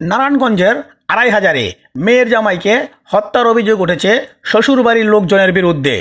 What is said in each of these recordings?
নারায়ণগঞ্জের আড়াই হাজারে মেয়ের জামাইকে হত্যার অভিযোগ উঠেছে শ্বশুরবাড়ির লোকজনের বিরুদ্ধে।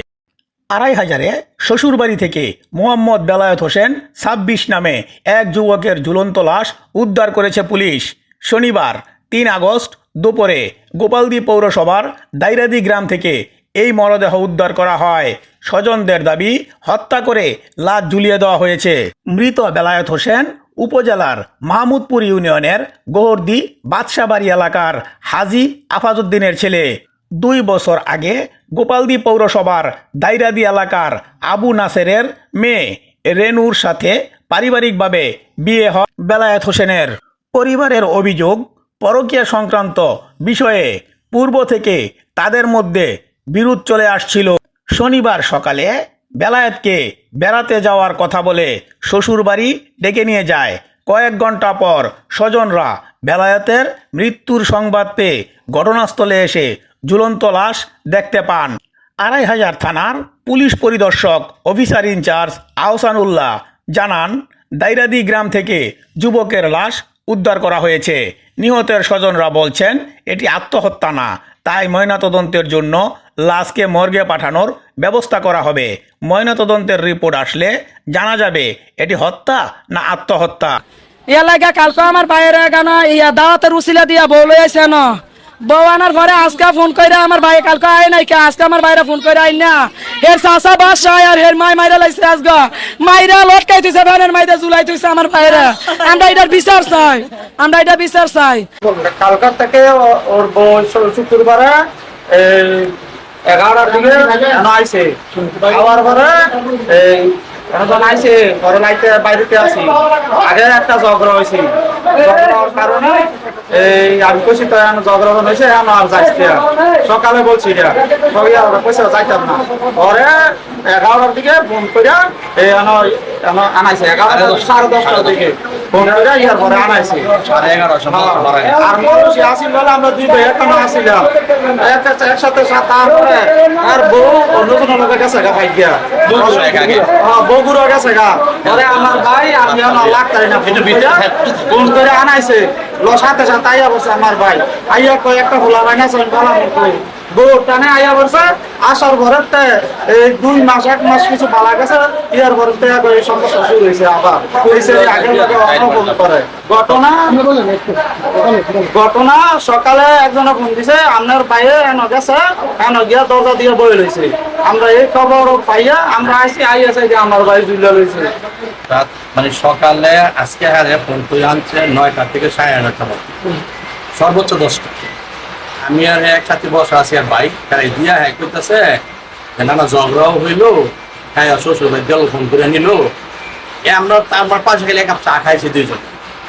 আড়াই হাজারে শ্বশুরবাড়ি থেকে মোহাম্মদ বেলায়েত হোসেন ছাব্বিশ নামে এক যুবকের ঝুলন্ত লাশ উদ্ধার করেছে পুলিশ। শনিবার, তিন আগস্ট দুপুরে গোপালদি পৌরসভার দাইরাদি গ্রাম থেকে এই মরদেহ উদ্ধার করা হয়। স্বজনদের দাবি, হত্যা করে লাশ ঝুলিয়ে দেওয়া হয়েছে। মৃত বেলায়েত হোসেন উপজেলার মাহমুদপুর ইউনিয়নের গোহরদি বাদশাবাড়ি এলাকার হাজি আফাজউদ্দিনের ছেলে। দুই বছর আগে গোপালদি পৌরসভার দাইরাদি এলাকার আবু নাসেরের মেয়ে রেনুর সাথে পারিবারিকভাবে বিয়ে হয় বেলায়েত হোসেনের। পরিবারের অভিযোগ পরকীয়া সংক্রান্ত বিষয়ে পূর্ব থেকে তাদের মধ্যে বিরোধ চলে আসছিল। শনিবার সকালে বেলায়েতকে বেড়াতে যাওয়ার কথা বলে শ্বশুরবাড়ি ডেকে নিয়ে যায়। কয়েক ঘণ্টা পর স্বজনরা বেলায়েতের মৃত্যুর সংবাদ পেয়ে ঘটনাস্থলে এসে ঝুলন্ত লাশ দেখতে পান। আড়াই হাজার থানার পুলিশ পরিদর্শক, অফিসার ইনচার্জ আহসানুল্লাহ জানান, দাইরাদি গ্রাম থেকে যুবকের লাশ উদ্ধার করা হয়েছে। নিহতের স্বজনরা বলছেন, এটি আত্মহত্যা না, তাই ময়নাতদন্তের জন্য লাশকে মর্গে পাঠানোর ব্যবস্থা করা হবে। ময়নাতদন্তের রিপোর্ট আসলে জানা যাবে এটি হত্যা না আত্মহত্যা? ইয়া লাগা কালকে আমার বাইরে গানা ইয়া দাওয়াতের উসিলা দিয়া বউ লই আইছে ন। বউ আনার পরে আজকে ফোন কইরা আমার ভাই কালকে আয় নাই কে আজকে আমার বাইরে ফোন কইরা আই না। হের সাসা বাসায় আর হের মাই মাইরা লাইছে আজকে। মাইরা লটকাই তুইছে ভানের মাইরা জুলাই তুইছে আমার বাইরে আমরা এটার বিচার চাই আমরা এটা বিচার চাই। কালকার থেকে ওর বউ শুক্রবারে এই এগারোটার দিকে আইছে। আবার পরে এই, এখন আইছে ঘরে লাইতে বাইরেতে আছি। আগে একটা ঝগড়া হয়েছে ঝগড়া হওয়ার কারণে এই, আমি কইছি তো এখন ঝগড়া হয়েছে এখন আর যাইতে সকালে বলছি এটা। সবাই আর পয়সা যাইতাম না। পরে এগারোটার দিকে ফোন করে এই এখন আনাইছে। এগারোটা সাড়ে দশটার দিকে। ইয়ার পরে আনাইছে আর মানুষ আসিল বলে আমরা দুই ভাই একটা আসিলাম একসাথে তারপরে আর বউ অন্য কোনো লোকের কাছে গা ভাই গিয়া। হ্যাঁ গেছে গা। পরে আমার ভাই আমি আমার লাগতারি না ফোন করে ফোন করে আনাইছে। লো সাথে সাথে আইয়া বসে আমার ভাই। আইয়া কয় একটা খোলা ভাই না বলা আসার ঘরেতে এই দুই মাস, এক মাস কিছু পালা গেছে, ইয়ার শুরু হয়েছে আবার। হয়েছে করে। ঘটনা ঘটনা, সকালে একজনে ফোন দিছে আপনার বাইরে এন গেছে, এন গিয়া দরজা দিয়ে বই লইছে। আমরা এই খবর পাইয়া আমরা আইসি আই আছে যে আমার বাড়ি জুলিয়া লইছে মানে সকালে আজকে হারে ফোন করে আনছে নয়টা থেকে সাড়ে মতো। সর্বোচ্চ দশটা। আমি আর একসাথে বসে আছি আর বাইক তাই দিয়া হ্যাঁ করতেছে নানা ঝগড়াও হইল হ্যাঁ শ্বশুর ভাই গেল ফোন করে নিল। আমরা আমার পাশে গেলে এক কাপ চা খাইছি দুইজন।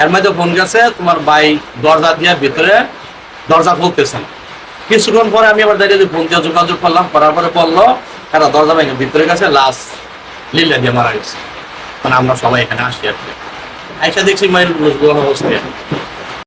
এর মধ্যে ফোন গেছে, তোমার ভাই দরজা দিয়া ভিতরে দরজা খুলতেছে। না কিছুক্ষণ পরে আমি আবার দাঁড়িয়ে ফোন দিয়ে যোগাযোগ করলাম, করার পরে বলল এরা দরজা ভেঙে ভিতরে গেছে, লাশ লিল্লা দিয়ে মারা গেছে। মানে আমরা সবাই এখানে আসি আর কি। আইসা দেখছি মায়ের অবস্থায়